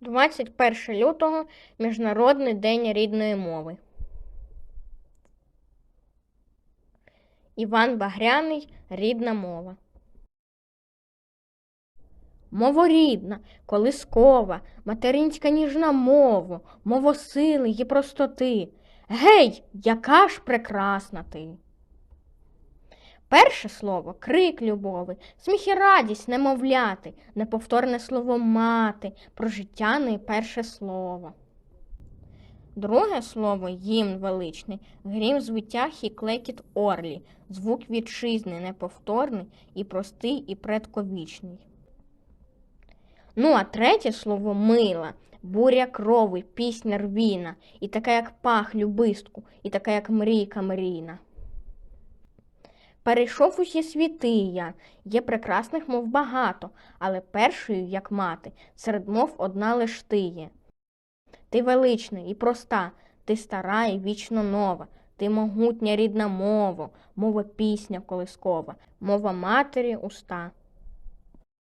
21 лютого Міжнародний день рідної мови. Іван Багряний Рідна мова. Моворідна, колискова, материнська ніжна мова, мова сили й простоти. Гей, яка ж прекрасна ти! Перше слово крик любови, сміх і радість немовляти, неповторне слово мати, про життя найперше слово. Друге слово гімн величний, грім звитяг і клекіт орлі, звук вітчизни неповторний і простий, і предковічний. Ну, а третє слово мила, буря крови, пісня рвіна, і така, як пах любистку, і така, як мрійка мрійна. Перейшов усі світи я, є прекрасних мов багато, але першою, як мати, серед мов одна лиш ти є. Ти велична і проста, ти стара і вічно нова, ти могутня рідна мова, мова пісня колискова, мова матері уста.